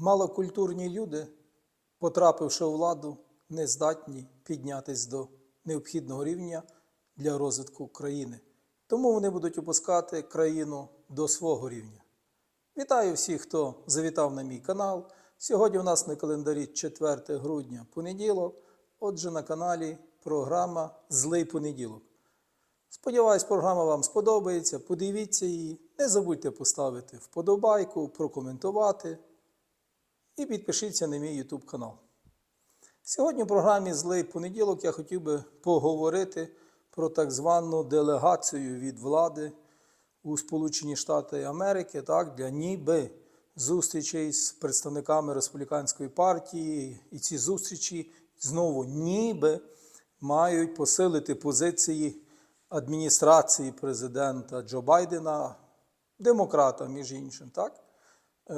Малокультурні люди, потрапивши у владу, не здатні піднятись до необхідного рівня для розвитку країни. Тому вони будуть опускати країну до свого рівня. Вітаю всіх, хто завітав на мій канал. Сьогодні у нас на календарі 4 грудня понеділок. Отже, на каналі програма Злий понеділок. Сподіваюсь, програма вам сподобається. Подивіться її. Не забудьте поставити вподобайку, прокоментувати і підпишіться на мій YouTube канал. Сьогодні в програмі Злий понеділок я хотів би поговорити про так звану делегацію від влади у Сполучені Штати Америки так, для ніби зустрічей з представниками республіканської партії. І ці зустрічі знову ніби мають посилити позиції адміністрації президента Джо Байдена, демократа, між іншим, так, е,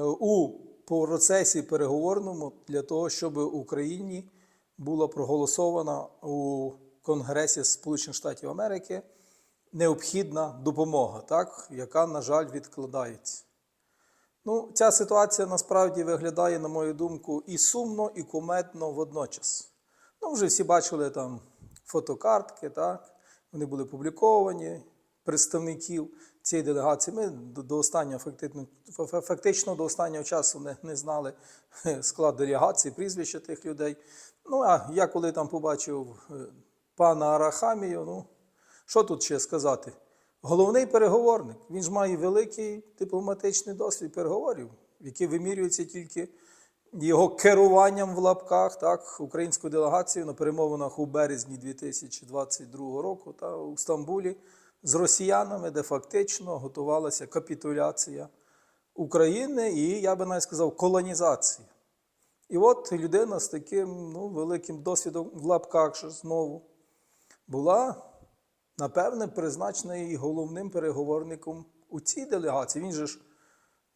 у процесі переговорному для того, щоб Україні була проголосована у Конгресі Сполучених Штатів Америки необхідна допомога, так, яка, на жаль, відкладається. Ну, ця ситуація насправді виглядає, на мою думку, і сумно, і кумедно водночас. Ну, вже всі бачили там фотокартки, так? Вони були публіковані, представників цієї делегації. Ми до, останнього фактично, фактично до останнього часу не, не знали склад делегації, прізвища тих людей. Ну, а я коли там побачив е, пана Арахамію, ну, що тут ще сказати? Головний переговорник. Він ж має великий дипломатичний досвід переговорів, який вимірюється тільки його керуванням в лапках, так, українською делегацією на перемовинах у березні 2022 року та у Стамбулі з росіянами, де фактично готувалася капітуляція України і, я би навіть сказав, колонізація. І от людина з таким ну, великим досвідом в лапках що знову була, напевне, призначена і головним переговорником у цій делегації. Він же ж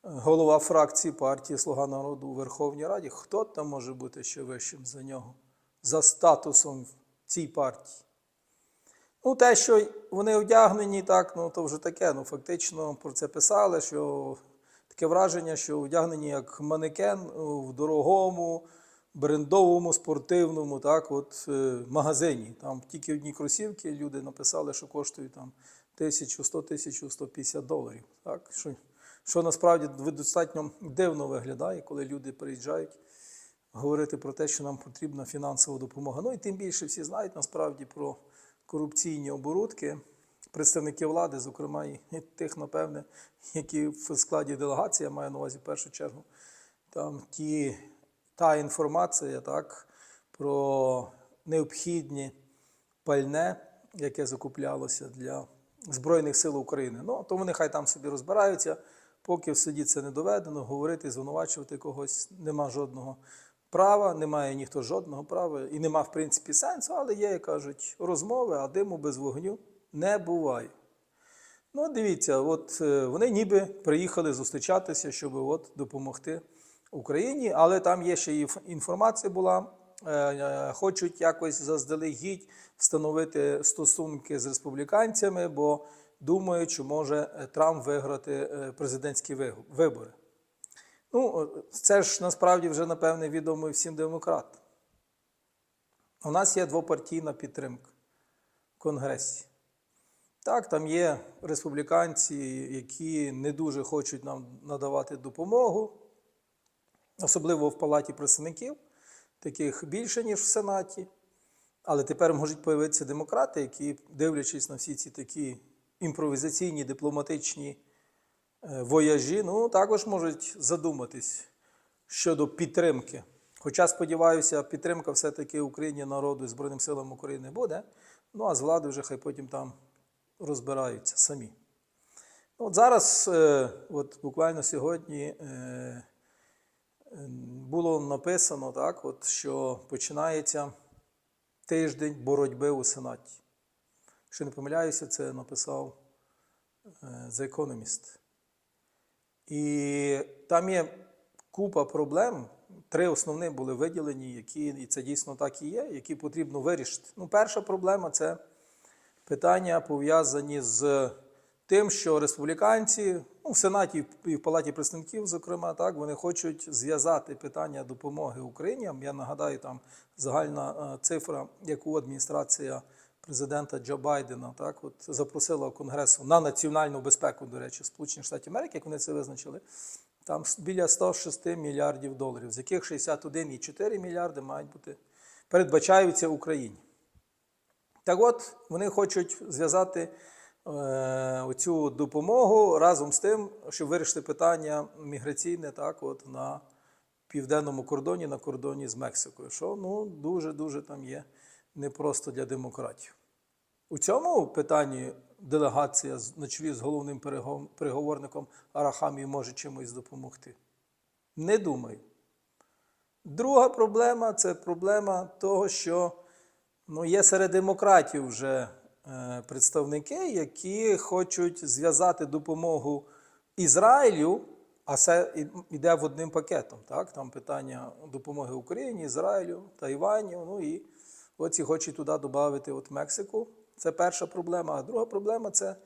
голова фракції партії Слуга народу у Верховній Раді. Хто там може бути ще вищим за нього, за статусом в цій партії? Ну, те, що вони одягнені, так, ну то вже таке. Ну, фактично про це писали, що таке враження, що одягнені як манекен в дорогому, брендовому, спортивному так, от, е, магазині. Там тільки одні кросівки люди написали, що коштують там тисячу, 100 тисяч, 150 доларів. Так, що, що насправді достатньо дивно виглядає, коли люди приїжджають говорити про те, що нам потрібна фінансова допомога. Ну і тим більше всі знають насправді про корупційні оборудки представників влади, зокрема і тих, напевне, які в складі делегації, я маю на увазі в першу чергу, там ті, та інформація так, про необхідні пальне, яке закуплялося для Збройних сил України. Ну, то вони хай там собі розбираються, поки в суді це не доведено, говорити, звинувачувати когось нема жодного права, немає ніхто жодного права і нема, в принципі, сенсу, але є, як кажуть, розмови, а диму без вогню не буває. Ну, дивіться, от е, вони ніби приїхали зустрічатися, щоб от допомогти Україні, але там є ще і інформація була. е, е, Хочуть якось заздалегідь встановити стосунки з республіканцями, бо думають, що може Трамп виграти президентські вибори. Ну, це ж насправді вже, напевне, відомо всім демократам. У нас є двопартійна підтримка в Конгресі. Так, там є республіканці, які не дуже хочуть нам надавати допомогу, особливо в Палаті представників, таких більше, ніж в Сенаті. Але тепер можуть появитися демократи, які, дивлячись на всі ці такі імпровізаційні дипломатичні вояжі, ну, також можуть задуматись щодо підтримки. Хоча, сподіваюся, підтримка все-таки Україні, народу і Збройним силам України буде. Ну а з влади вже хай потім там розбираються самі. От зараз, е, от буквально сьогодні, е, е, було написано, так, от, що починається тиждень боротьби у Сенаті. Якщо не помиляюся, це написав е, The Economist. І там є купа проблем. Три основні були виділені, які, і це дійсно так і є, які потрібно вирішити. Ну, перша проблема це питання пов'язані з тим, що республіканці ну, в Сенаті і в- Палаті представників, зокрема, так, вони хочуть зв'язати питання допомоги Україні. Я нагадаю, там загальна е, цифра, яку адміністрація президента Джо Байдена так, от, запросила Конгресу на національну безпеку, до речі, Сполучених Штатів Америки, як вони це визначили. Там біля 106 мільярдів доларів, з яких 61,4 мільярди мають бути передбачаються Україні. Так от, вони хочуть зв'язати е, оцю допомогу разом з тим, щоб вирішити питання міграційне так, от, на південному кордоні, на кордоні з Мексикою, що ну, дуже-дуже там є непросто для демократів. У цьому питанні делегація на чолі з головним переговорником Арахамі може чимось допомогти. Не думаю. Друга проблема це проблема того, що ну, є серед демократів вже е, представники, які хочуть зв'язати допомогу Ізраїлю, а це йде в одним пакетом. Так? Там питання допомоги Україні, Ізраїлю, Тайваню. Ну і оці хочуть туди додати от Мексику. Це перша проблема. А друга проблема це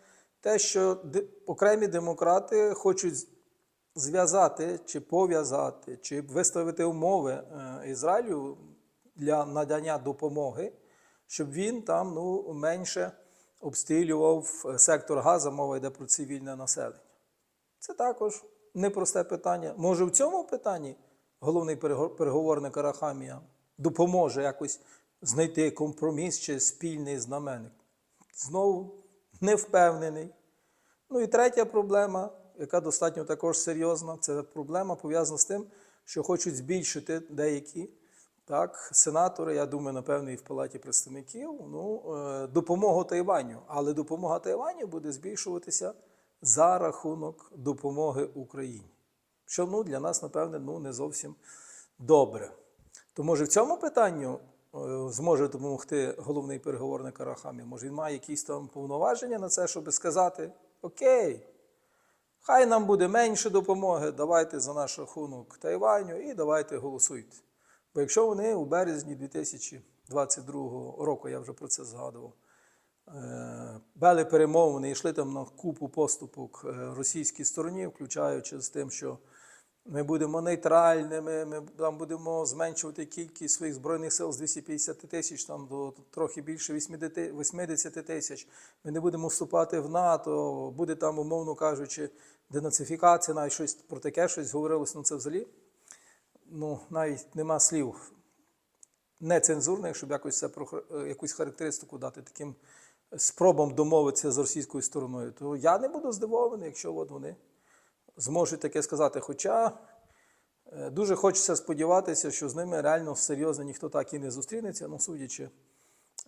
те, що окремі демократи хочуть зв'язати чи пов'язати, чи виставити умови е, Ізраїлю для надання допомоги, щоб він там ну, менше обстрілював е, сектор Газа, мова йде про цивільне населення. Це також непросте питання. Може, в цьому питанні головний переговорник Арахамія допоможе якось знайти компроміс чи спільний знаменник. Знову не впевнений. Ну і третя проблема, яка достатньо також серйозна, це проблема пов'язана з тим, що хочуть збільшити деякі так, сенатори, я думаю, напевно, і в Палаті представників, ну, е, допомогу Тайваню. Але допомога Тайваню буде збільшуватися за рахунок допомоги Україні. Що ну, для нас, напевне, ну, не зовсім добре. То може в цьому питанню зможе допомогти головний переговорник Арахамі? Може, він має якісь там повноваження на це, щоб сказати: Окей, хай нам буде менше допомоги, давайте за наш рахунок Тайваню і давайте голосуйте. Бо якщо вони у березні 2022 року, я вже про це згадував, е, вели перемовини і йшли там на купу поступок е, російській стороні, включаючи з тим, що ми будемо нейтральними, ми там будемо зменшувати кількість своїх збройних сил з 250 тисяч там до трохи більше 80 80 тисяч. Ми не будемо вступати в НАТО, буде там, умовно кажучи, денацифікація, навіть щось про таке щось говорилось. Ну це взагалі ну, навіть нема слів нецензурних, щоб якось це про якусь характеристику дати таким спробам домовитися з російською стороною. То я не буду здивований, якщо от вони зможуть таке сказати. Хоча е, дуже хочеться сподіватися, що з ними реально серйозно ніхто так і не зустрінеться. Ну, судячи,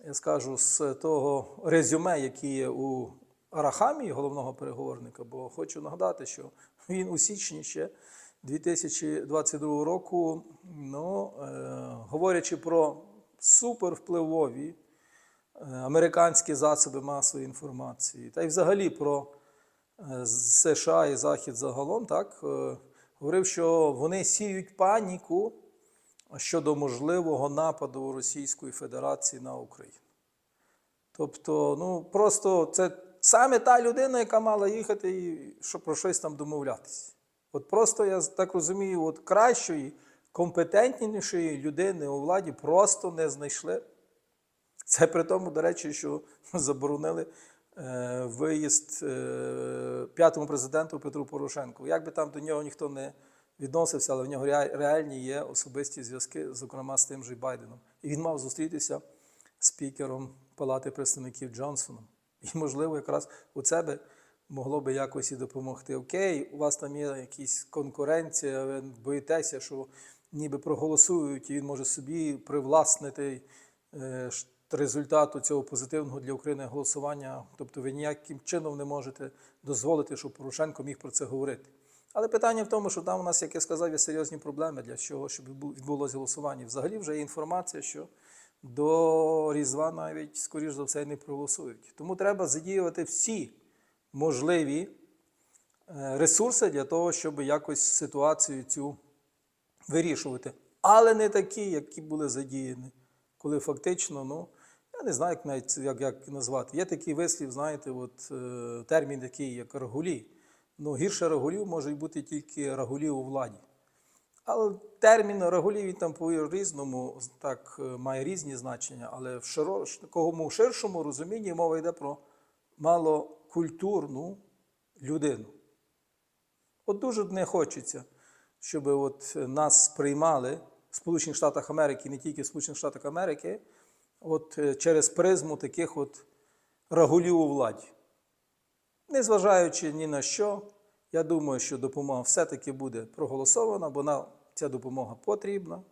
я скажу, з того резюме, яке є у Арахамії, головного переговорника, бо хочу нагадати, що він у січні ще 2022 року, ну, е, говорячи про супервпливові е, американські засоби масової інформації, та й взагалі про США і Захід загалом, так, е, говорив, що вони сіють паніку щодо можливого нападу Російської Федерації на Україну. Тобто, ну просто це саме та людина, яка мала їхати і що про щось там домовлятися. От просто я так розумію, от кращої, компетентнішої людини у владі просто не знайшли. Це при тому, до речі, що заборонили виїзд е, п'ятому президенту Петру Порошенку. Як би там до нього ніхто не відносився, але в нього реальні є особисті зв'язки, зокрема з тим же Байденом. І він мав зустрітися з спікером Палати представників Джонсоном. І, можливо, якраз у це би могло би якось і допомогти. Окей, у вас там є якась конкуренція, ви боїтеся, що ніби проголосують, і він може собі привласнити е, результату цього позитивного для України голосування. Тобто ви ніяким чином не можете дозволити, щоб Порошенко міг про це говорити. Але питання в тому, що там у нас, як я сказав, є серйозні проблеми для чого, щоб відбулося голосування. Взагалі вже є інформація, що до Різдва навіть, скоріш за все, не проголосують. Тому треба задіювати всі можливі е, ресурси для того, щоб якось ситуацію цю вирішувати. Але не такі, які були задіяні, коли фактично, ну, я не знаю, як навіть як, як назвати. Є такий вислів, знаєте, от, е, термін такий, як рагулі. Ну, гірше рагулів можуть бути тільки рагулів у владі. Але термін рагулів він там по різному так е, має різні значення, але в широ- такому ширшому розумінні мова йде про малокультурну людину. От дуже не хочеться, щоб от нас сприймали в Сполучених Штатах Америки, не тільки в Сполучених Штатах Америки, от е, через призму таких от рагулів у владі. Незважаючи ні на що, я думаю, що допомога все-таки буде проголосована, бо нам ця допомога потрібна.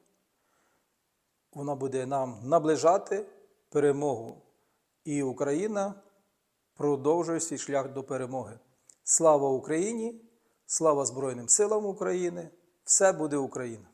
Вона буде нам наближати перемогу. І Україна продовжує свій шлях до перемоги. Слава Україні! Слава Збройним силам України! Все буде Україна!